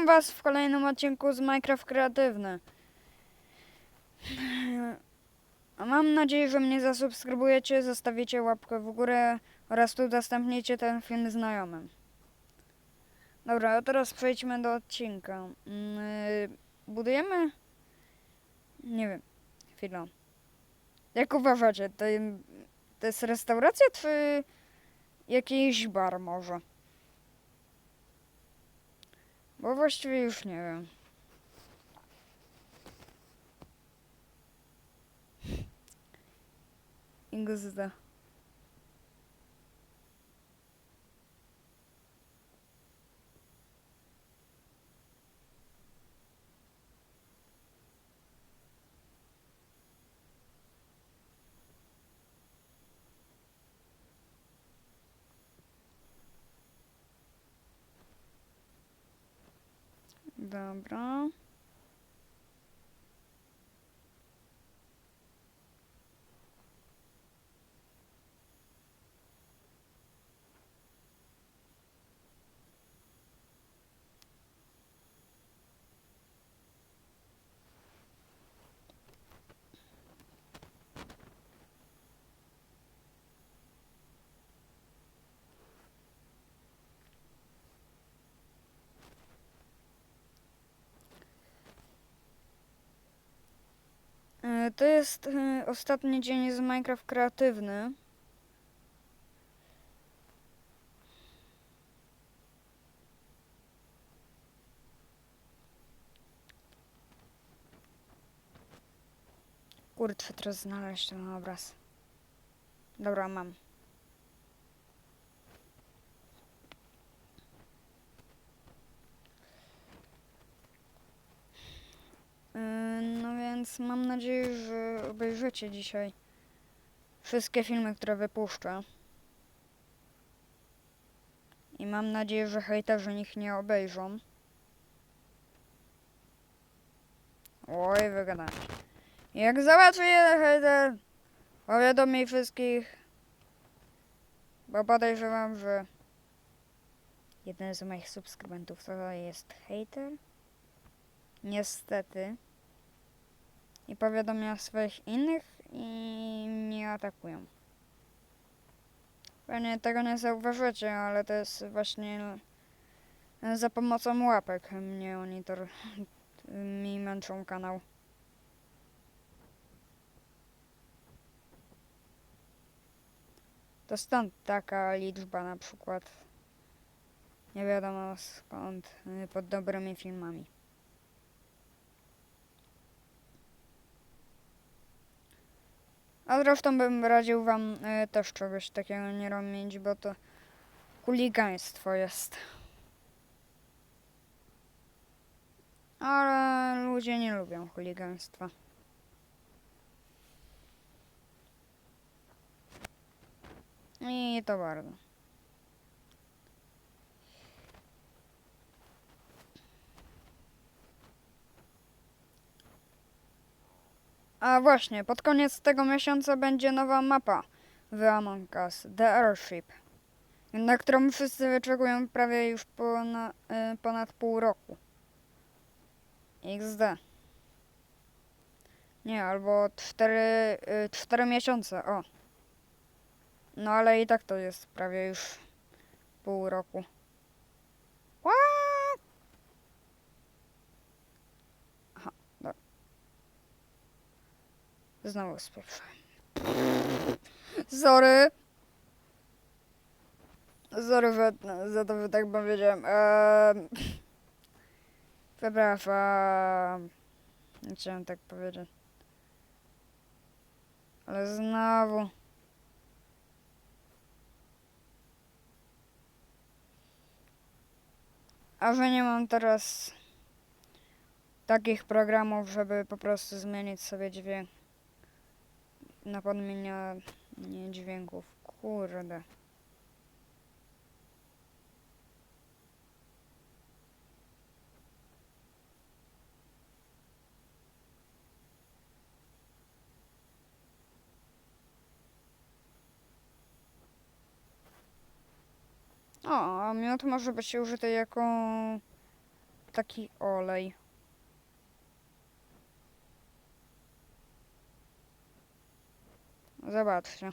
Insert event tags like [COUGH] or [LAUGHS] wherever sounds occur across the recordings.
Witam Was w kolejnym odcinku z Minecraft Kreatywny. Mam nadzieję, że mnie zasubskrybujecie, zostawicie łapkę w górę oraz udostępnicie ten film znajomym. Dobra, a teraz przejdźmy do odcinka. Mm, y, Budujemy? Nie wiem. Chwilę. Jak uważacie, to, to jest restauracja czy jakiś bar może? Bo właściwie już nie wiem. XD. Dobra. E, To jest e, ostatni dzień z Minecraft kreatywny. Kurczę, teraz znaleźć ten obraz. Dobra, mam. Yy, No więc mam nadzieję, że obejrzycie dzisiaj wszystkie filmy, które wypuszczę. I mam nadzieję, że hejterzy ich nie obejrzą. Oj, wygadałem. Jak zobaczy jeden hejter, powiadomi wszystkich, bo podejrzewam, że jeden z moich subskrybentów to jest hejter. Niestety. I powiadomia swoich innych i mnie atakują. Pewnie tego nie zauważycie, ale to jest właśnie za pomocą łapek mnie oni to [LAUGHS] mi męczą kanał. To stąd taka liczba na przykład. Nie wiadomo skąd pod dobrymi filmami. A zresztą bym radził wam y, też czegoś takiego nie robić, bo to chuligaństwo jest. Ale ludzie nie lubią chuligaństwa. I to bardzo. A właśnie, pod koniec tego miesiąca będzie nowa mapa w Among Us, The Airship, na którą wszyscy wyczekują prawie już pona, y, ponad pół roku. XD. Nie, albo 4, y, 4 miesiące, o. No ale i tak to jest prawie już pół roku. What? Aha, dobra. Znowu spieprzałem. Sorry. Sorry za, to, że tak powiedziałem. Eee, przepraszam. Nie chciałem tak powiedzieć. Ale znowu. A że nie mam teraz takich programów, żeby po prostu zmienić sobie dźwięk na podmienianie dźwięków. Kurde. O, miód może być użyty jako taki olej. Zobaczcie.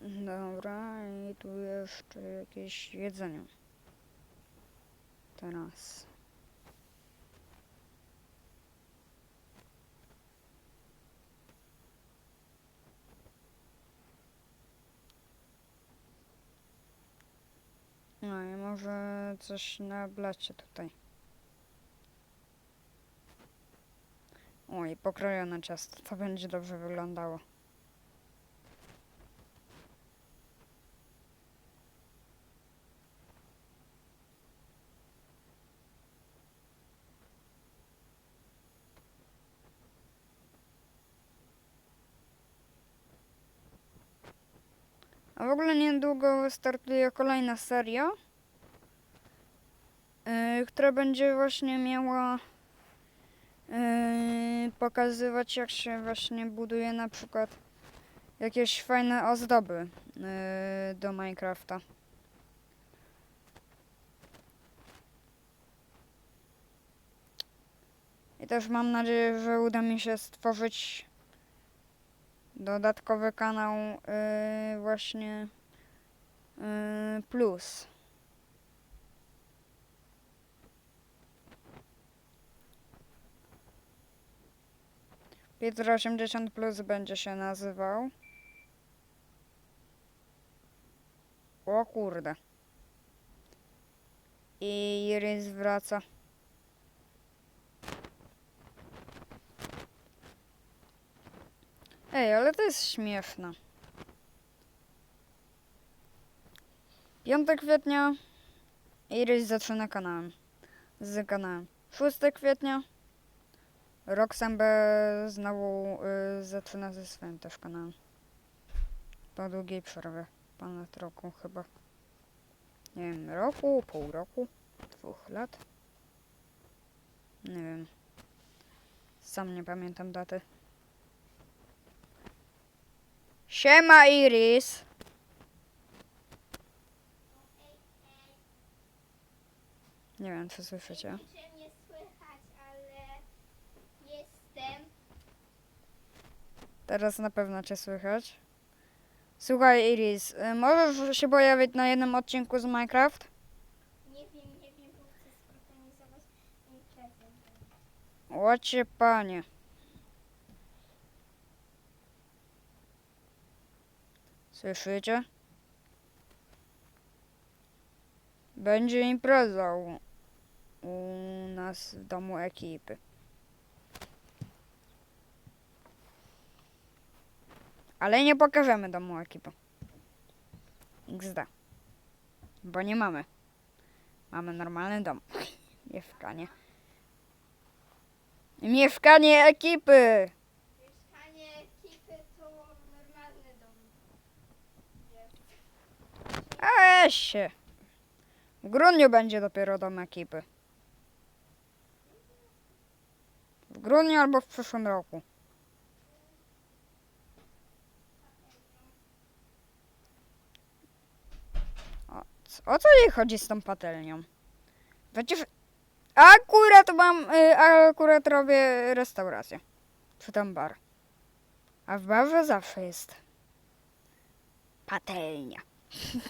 Dobra, i tu jeszcze jakieś jedzenie. Teraz. No i może coś na blacie tutaj. Oj, pokrojone ciasto. To będzie dobrze wyglądało. A w ogóle niedługo startuje kolejna seria, która będzie właśnie miała yy, pokazywać, jak się właśnie buduje na przykład jakieś fajne ozdoby yy, do Minecrafta. I też mam nadzieję, że uda mi się stworzyć dodatkowy kanał yy, właśnie yy, plus. Peter 80 plus będzie się nazywał. O kurde. I Iris wraca. Ej, ale to jest śmieszne. 5 kwietnia Iris zaczyna kanałem. Z kanałem. 6 kwietnia Roxanne znowu y, zaczyna ze swoim też kanałem. Po długiej przerwie. Ponad roku chyba. Nie wiem, roku, pół roku, dwóch lat. Nie wiem. Sam nie pamiętam daty. Siema Iris. Nie wiem, czy słyszycie. Nie wiem, czy mnie słychać, ale jestem. Teraz na pewno cię słychać. Słuchaj Iris, y, możesz się pojawić na jednym odcinku z Minecraft? Nie wiem, nie wiem, bo chcę zorganizować imprezę. Łacie panie. Słyszycie? Będzie impreza u, u nas w domu ekipy. Ale nie pokażemy domu ekipy. XD. Bo nie mamy. Mamy normalny dom. [LAUGHS] Mieszkanie. Mieszkanie ekipy! Mieszkanie ekipy to normalny dom. Weź się. W grudniu będzie dopiero dom ekipy. W grudniu albo w przyszłym roku. O, co jej chodzi z tą patelnią? Przecież akurat mam, y, akurat robię restaurację. Czy tam bar. A w barze zawsze jest patelnia. [LAUGHS]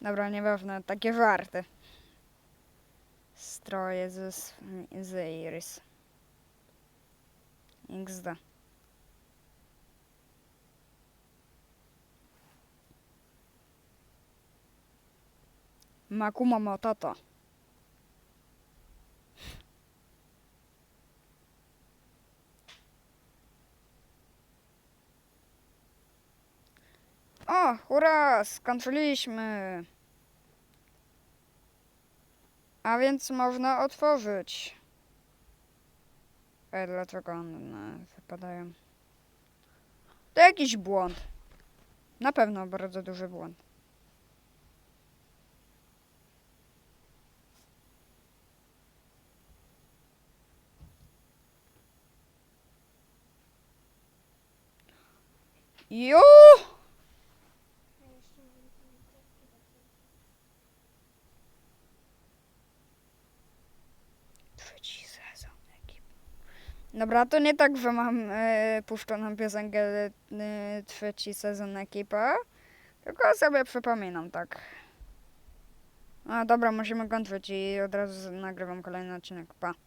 Dobra, nieważne, takie żarty. Stroje z, z Iris. XD. Makuma Matata. O, hurra, skończyliśmy. A więc można otworzyć. Ej, dlaczego one wypadają? To jakiś błąd. Na pewno bardzo duży błąd. Jo! Trzeci sezon. Dobra, to nie tak, że mam e, puszczoną piosenkę e, trzeci sezon ekipa, tylko sobie przypominam, tak. A dobra, musimy kończyć i od razu nagrywam kolejny odcinek. Pa.